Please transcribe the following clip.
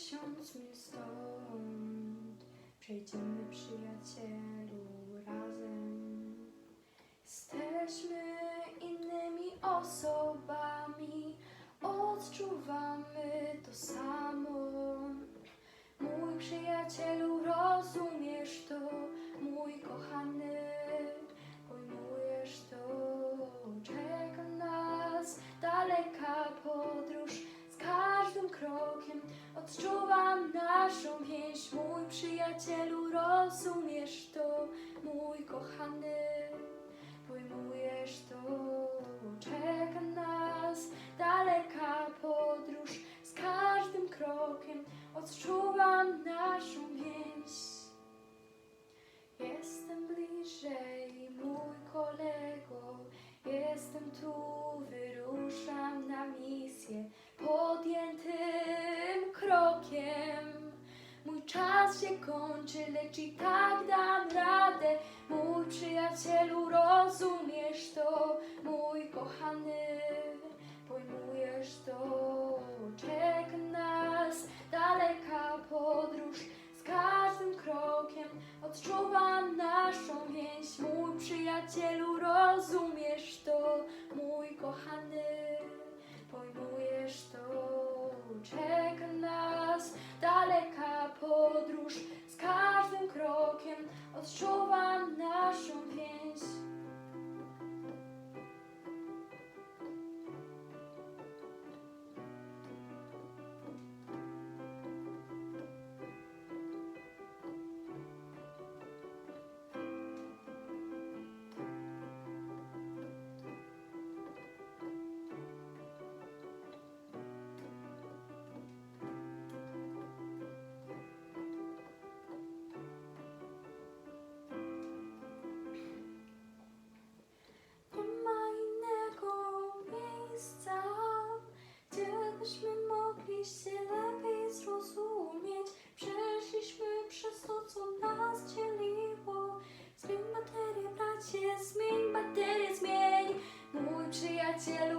Chodźmy stąd, przejdziemy przyjacielu razem. Jesteśmy innymi osobami, odczuwamy to samo. Mój przyjacielu, rozumiesz to, mój kochany, przyjacielu, rozumiesz to, mój kochany, pojmujesz to. Czeka nas daleka podróż, z każdym krokiem odczuwam naszą więź. Jestem bliżej, mój kolego, jestem tu, wyruszam na misję czas się kończy, lecz i tak dam radę. Mój przyjacielu, rozumiesz to, mój kochany, podróż, z każdym krokiem odczuwam naszą więź. catch you